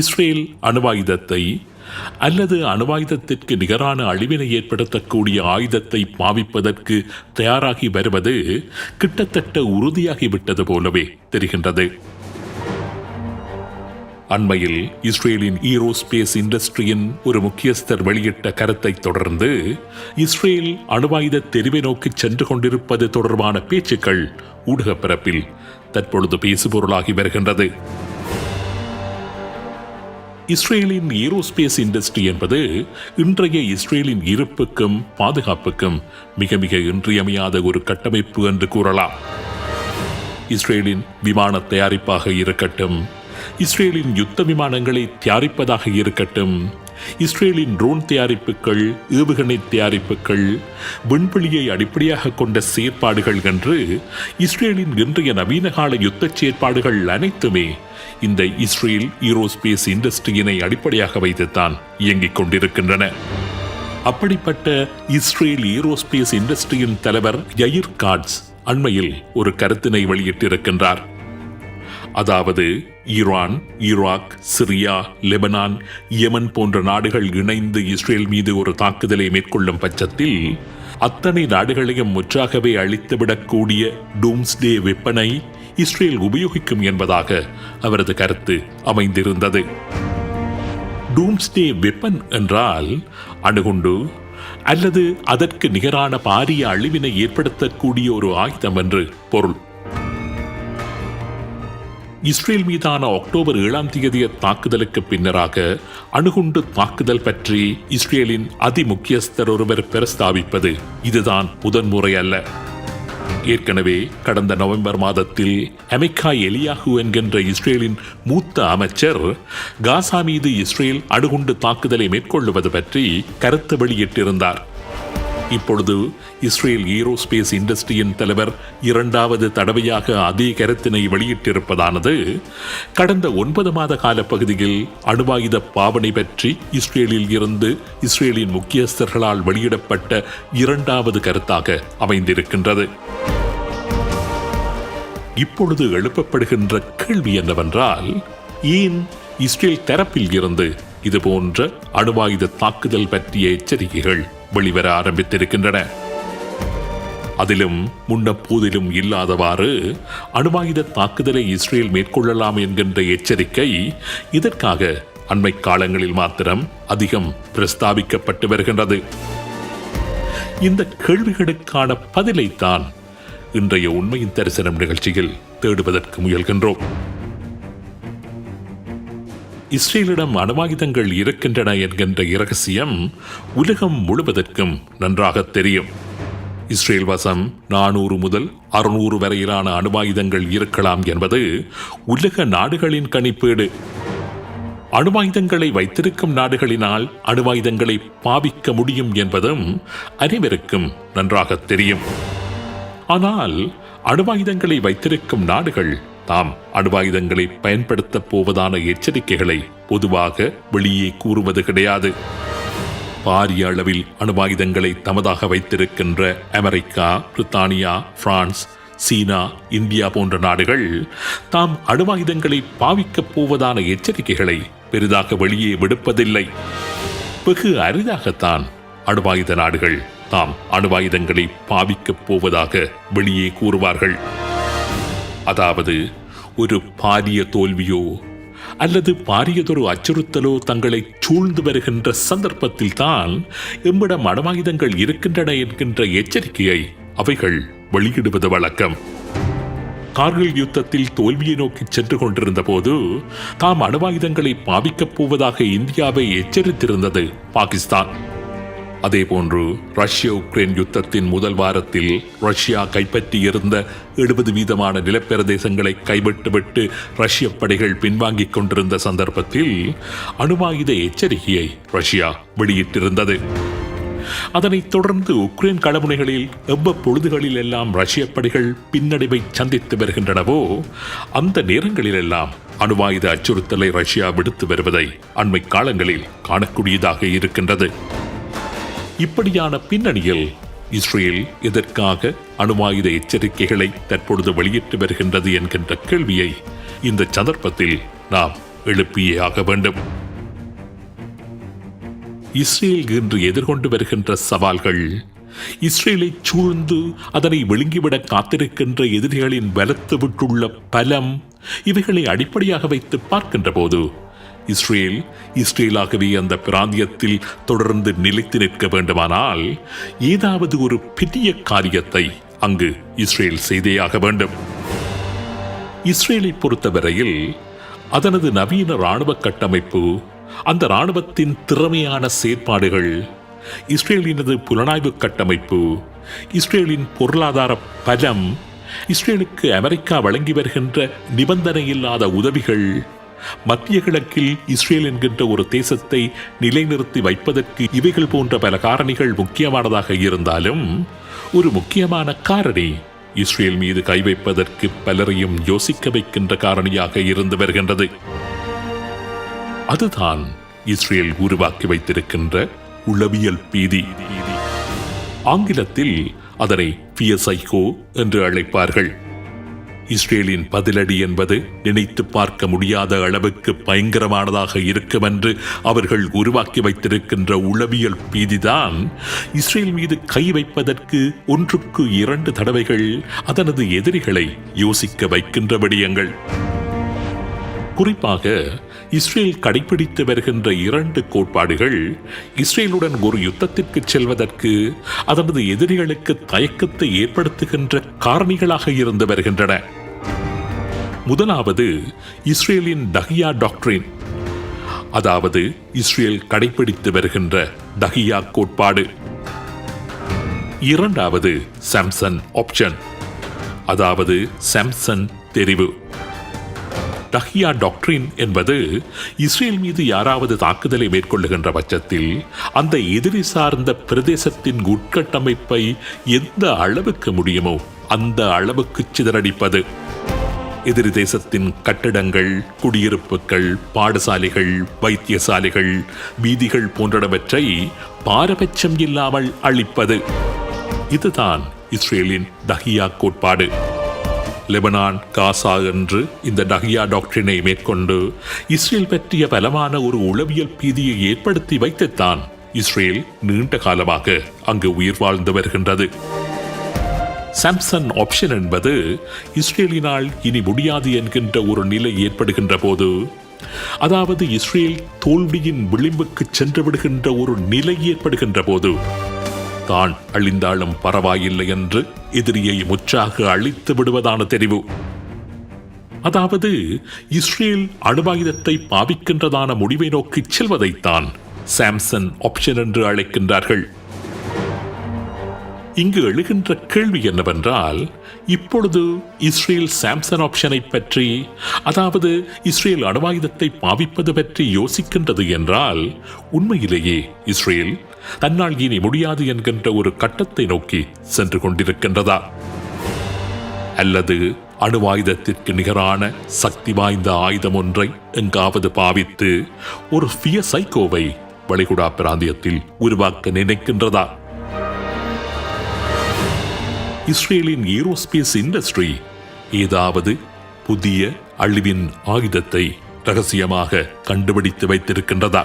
Israel அணுவாயுதத்தை அல்லது அணுவாயுதத்திற்கு நிகரான அழிவினை ஏற்படுத்தக்கூடிய ஆயுதத்தை பாவிப்பதற்கு தயாராகி வருவது கிட்டத்தட்ட உறுதியாகிவிட்டது போலவே தெரிகின்றது. அண்மையில் இஸ்ரேலின் ஈரோஸ்பேஸ் இண்டஸ்ட்ரியின் ஒரு முக்கியஸ்தர் வெளியிட்ட கருத்தை தொடர்ந்து இஸ்ரேல் அணுவாயுத தெரிவை நோக்கி சென்று கொண்டிருப்பது தொடர்பான பேச்சுக்கள் ஊடகப்பரப்பில் தற்பொழுது பேசுபொருளாகி வருகின்றது. இஸ்ரேலின் ஏரோஸ்பேஸ் இண்டஸ்ட்ரி என்பது இன்றைய இஸ்ரேலின் இருப்புக்கும் பாதுகாப்புக்கும் மிக மிக இன்றியமையாத ஒரு கட்டமைப்பு என்று கூறலாம். இஸ்ரேலின் விமான தயாரிப்பாக இருக்கட்டும் இஸ்ரேலின் யுத்த விமானங்களை தயாரிப்பதாக இருக்கட்டும் இஸ்ரேலின் ட்ரோன் தயாரிப்புகள் ஏவுகணை தயாரிப்புகள் விண்வெளியை அடிப்படையாக கொண்ட செயற்பாடுகள் என்று இஸ்ரேலின் இன்றைய நவீன கால யுத்த செயற்பாடுகள் அனைத்துமே இந்த இஸ்ரேல் ஈரோஸ்பேஸ் இண்டஸ்ட்ரியினை அடிப்படையாக வைத்துத்தான் இயங்கிக் கொண்டிருக்கின்றன. அப்படிப்பட்ட இஸ்ரேல் ஏரோஸ்பேஸ் இண்டஸ்ட்ரியின் தலைவர் யயிர் காட்ஸ் அண்மையில் ஒரு கருத்தினை வெளியிட்டிருக்கின்றார். அதாவது Iran Iraq Syria Lebanon Yemen போன்ற நாடுகள் இணைந்து இஸ்ரேல் மீது ஒரு தாக்குதலை மேற்கொள்ளும் பட்சத்தில் அத்தனை நாடுகளையும் முற்றாகவே அழித்துவிடக்கூடிய டூம்ஸ்டே வெப்பனை இஸ்ரேல் உபயோகிக்கும் என்பதாக அவரது கருத்து அமைந்திருந்தது. டூம்ஸ்டே வெப்பன் என்றால் அணுகுண்டு அல்லது அதற்கு நிகரான பாரிய அழிவினை ஏற்படுத்தக்கூடிய ஒரு ஆயுதம் என்று பொருள். இஸ்ரேல் மீதான அக்டோபர் ஏழாம் தேதிய தாக்குதலுக்கு பின்னராக அணுகுண்டு தாக்குதல் பற்றி இஸ்ரேலின் அதிமுக்கியஸ்தர் ஒருவர் பிரஸ்தாபிப்பது இதுதான் முதன்முறை அல்ல. ஏற்கனவே கடந்த நவம்பர் மாதத்தில் அமெக்கா எலியாகு என்கின்ற இஸ்ரேலின் மூத்த அமைச்சர் காசா மீது இஸ்ரேல் அணுகுண்டு தாக்குதலை மேற்கொள்ளுவது பற்றி கருத்து வெளியிட்டிருந்தார். இப்பொழுது இஸ்ரேல் ஏரோஸ்பேஸ் இண்டஸ்ட்ரியின் தலைவர் இரண்டாவது தடவையாக அதே கருத்தினை வெளியிட்டிருப்பதானது கடந்த ஒன்பது மாத கால பகுதியில் அணுவாயுத பாவனை பற்றி இஸ்ரேலில் இருந்து இஸ்ரேலின் முக்கியஸ்தர்களால் வெளியிடப்பட்ட இரண்டாவது கருத்தாக அமைந்திருக்கின்றது. இப்பொழுது எழுப்பப்படுகின்ற கேள்வி என்னவென்றால் ஏன் இஸ்ரேல் தரப்பில் இருந்து இதுபோன்ற அணுவாயுத தாக்குதல் பற்றிய எச்சரிக்கைகள் வெளிவர ஆரம்பித்திருக்கின்றன. அதிலும் முன்னப்போதிலும் இல்லாதவாறு அணுவாயுத தாக்குதலை இஸ்ரேல் மேற்கொள்ளலாம் என்கின்ற எச்சரிக்கை இதற்காக அண்மை காலங்களில் மாத்திரம் அதிகம் பிரஸ்தாபிக்கப்பட்டு வருகின்றது. இந்த கேள்விகளுக்கான பதிலைத்தான் இன்றைய உண்மையின் தரிசனம் நிகழ்ச்சியில் தேடுவதற்கு முயல்கின்றோம். இஸ்ரேலிடம் அணுவாயுதங்கள் இருக்கின்றன என்கின்ற இரகசியம் உலகம் முழுவதற்கும் நன்றாக தெரியும். இஸ்ரேல் வசம் நானூறு முதல் அறுநூறு வரையிலான அணுவாயுதங்கள் இருக்கலாம் என்பது உலக நாடுகளின் கணிப்பீடு. அணுவாயுதங்களை வைத்திருக்கும் நாடுகளினால் அணுவாயுதங்களை பாவிக்க முடியும் என்பதும் அனைவருக்கும் நன்றாக தெரியும். ஆனால் அணுவாயுதங்களை வைத்திருக்கும் நாடுகள் தாம் அணுவாயுதங்களை பயன்படுத்தப் போவதான எச்சரிக்கைகளை பொதுவாக வெளியே கூறுவது கிடையாது. பாரிய அளவில் அணுவாயுதங்களை தமதாக வைத்திருக்கின்ற அமெரிக்கா பிரித்தானியா பிரான்ஸ் சீனா இந்தியா போன்ற நாடுகள் தாம் அணுவாயுதங்களை பாவிக்கப் போவதான எச்சரிக்கைகளை பெரிதாக வெளியே விடுப்பதில்லை. வெகு அரிதாகத்தான் அணுவாயுத நாடுகள் தாம் அணுவாயுதங்களை பாவிக்கப் போவதாக வெளியே கூறுவார்கள். அதாவது ஒரு பாரிய தோல்வியோ அல்லது பாரியதொரு அச்சுறுத்தலோ தங்களை சூழ்ந்து வருகின்ற சந்தர்ப்பத்தில் தான் எம்மிடம் அணுவாயுதங்கள் இருக்கின்றன என்கின்ற எச்சரிக்கையை அவைகள் வெளியிடுவது வழக்கம். கார்கில் யுத்தத்தில் தோல்வியை நோக்கி சென்று கொண்டிருந்த போது தாம் அணுவாயுதங்களை பாவிக்கப் போவதாக இந்தியாவை எச்சரித்திருந்தது பாகிஸ்தான். அதேபோன்று ரஷ்ய உக்ரைன் யுத்தத்தின் முதல் வாரத்தில் ரஷ்யா கைப்பற்றியிருந்த எழுபது வீதமான நிலப்பிரதேசங்களை கைவிட்டுவிட்டு ரஷ்ய படைகள் பின்வாங்கிக் கொண்டிருந்த சந்தர்ப்பத்தில் அணுவாயுத எச்சரிக்கையை ரஷ்யா வெளியிட்டிருந்தது. அதனைத் தொடர்ந்து உக்ரைன் கடமுனைகளில் எவ்வப்பொழுதுகளில் எல்லாம் ரஷ்ய படைகள் பின்னடைவை சந்தித்து வருகின்றனவோ அந்த நேரங்களிலெல்லாம் அணுவாயுத அச்சுறுத்தலை ரஷ்யா விடுத்து வருவதை அண்மை காலங்களில் காணக்கூடியதாக இருக்கின்றது. இப்படியான பின்னணியில் இஸ்ரேல் எதற்காக அணுவாயுத எச்சரிக்கைகளை தற்பொழுது வெளியிட்டு வருகின்றது என்கின்ற கேள்வியை இந்த சந்தர்ப்பத்தில் நாம் எழுப்பியே ஆக வேண்டும். இஸ்ரேல் இன்று எதிர்கொண்டு வருகின்ற சவால்கள் இஸ்ரேலை சூழ்ந்து அதனை விழுங்கிவிட காத்திருக்கின்ற எதிரிகளின் பலத்து விட்டுள்ள பலம் இவைகளை அடிப்படையாக வைத்து பார்க்கின்ற போது இஸ்ரேல் இஸ்ரேலாகவே அந்த பிராந்தியத்தில் தொடர்ந்து நிலைத்து நிற்க வேண்டுமானால் ஏதாவது ஒரு பெரிய காரியத்தை அங்கு இஸ்ரேல் செய்தேயாக வேண்டும். இஸ்ரேலை பொறுத்தவரையில் அதனது நவீன இராணுவ கட்டமைப்பு அந்த இராணுவத்தின் திறமையான செயற்பாடுகள் இஸ்ரேலினது புலனாய்வு கட்டமைப்பு இஸ்ரேலின் பொருளாதார பலம் இஸ்ரேலுக்கு அமெரிக்கா வழங்கி வருகின்ற நிபந்தனையில்லாத உதவிகள் மத்திய கிழக்கில் இஸ்ரேல் என்கின்ற ஒரு தேசத்தை நிலைநிறுத்தி வைப்பதற்கு இவைகள் போன்ற பல காரணிகள் முக்கியமானதாக இருந்தாலும் ஒரு முக்கியமான காரணி இஸ்ரேல் மீது கை வைப்பதற்கு பலரையும் யோசிக்க வைக்கின்ற காரணியாக இருந்து வருகின்றது. அதுதான் இஸ்ரேல் உருவாக்கி வைத்திருக்கின்ற உளவியல் பீதி. ஆங்கிலத்தில் அதனை பியசைகோ என்று அழைப்பார்கள். இஸ்ரேலின் பதிலடி என்பது நினைத்து பார்க்க முடியாத அளவுக்கு பயங்கரமானதாக இருக்கும் என்று அவர்கள் உருவாக்கி வைத்திருக்கின்ற உளவியல் பீதிதான். இஸ்ரேல் மீது கை வைப்பதற்கு ஒன்றுக்கு இரண்டு தடவைகள் அதனது எதிரிகளை யோசிக்க வைக்கின்ற விடயங்கள். குறிப்பாக இஸ்ரேல் கடைபிடித்து வருகின்ற இரண்டு கோட்பாடுகள் இஸ்ரேலுடன் ஒரு யுத்தத்திற்கு செல்வதற்கு அதனது எதிரிகளுக்கு தயக்கத்தை ஏற்படுத்துகின்ற காரணிகளாக இருந்து வருகின்றன. முதலாவது இஸ்ரேலின் டஹியா டாக்டரின் அதாவது இஸ்ரேல் கடைபிடித்து வருகின்ற டஹியா கோட்பாடு. இரண்டாவது சாம்சன் ஆப்ஷன் அதாவது சாம்சன் தெரிவு. டஹியா டாக்டரின் என்பது இஸ்ரேல் மீது யாராவது தாக்குதலை மேற்கொள்ளுகின்ற பட்சத்தில் அந்த எதிரி சார்ந்த பிரதேசத்தின் உட்கட்டமைப்பை எந்த அளவுக்கு முடியுமோ அந்த அளவுக்கு சிதறடிப்பது. எதிரி தேசத்தின் கட்டடங்கள் குடியிருப்புகள் பாடசாலைகள் வைத்தியசாலைகள் வீதிகள் போன்றவற்றை பாரபட்சம் இல்லாமல் அழிப்பது. இதுதான் இஸ்ரேலின் டஹியா கோட்பாடு. லெபனான் காசா என்று இந்த டஹியா டாக்டரினை மேற்கொண்டு இஸ்ரேல் பற்றிய பலமான ஒரு உளவியல் பீதியை ஏற்படுத்தி வைத்துத்தான் இஸ்ரேல் நீண்ட காலமாக அங்கு உயிர் வாழ்ந்து வருகின்றது. சாம்சன் ஆப்ஷன் என்பது இஸ்ரேலினால் இனி முடியாது என்கின்ற ஒரு நிலை ஏற்படுகின்ற போது அதாவது இஸ்ரேல் தோல்வியின் விளிம்புக்கு சென்று விடுகின்ற ஒரு நிலை ஏற்படுகின்ற போது தான் அழிந்தாலும் பரவாயில்லை என்று எதிரியை முற்றாக அழித்து விடுவதான தெரிவு. அதாவது இஸ்ரேல் அணுவாயுதத்தை பாவிக்கின்றதான முடிவை நோக்கி செல்வதைத்தான் சாம்சன் ஆப்ஷன் என்று அழைக்கின்றார்கள். இங்கு எழுகின்ற கேள்வி என்னவென்றால் இப்பொழுது இஸ்ரேல் சாம்சன் ஆப்ஷனை பற்றி அதாவது இஸ்ரேல் அணுவாயுதத்தை பாவிப்பது பற்றி யோசிக்கின்றது என்றால் உண்மையிலேயே இஸ்ரேல் தன்னால் இனி முடியாது என்கின்ற ஒரு கட்டத்தை நோக்கி சென்று கொண்டிருக்கின்றதா? அல்லது அணுவாயுதத்திற்கு நிகரான சக்தி வாய்ந்த ஆயுதம் ஒன்றை எங்காவது பாவித்து ஒரு ஃபிய சைக்கோவை வளைகுடா பிராந்தியத்தில் உருவாக்க நினைக்கின்றதா? இஸ்ரேலின் ஏரோஸ்பேஸ் இண்டஸ்ட்ரி. ஏதாவது புதிய அழிவின் ஆயுதத்தை ரகசியமாக கண்டுபிடித்து வைத்திருக்கின்றதா?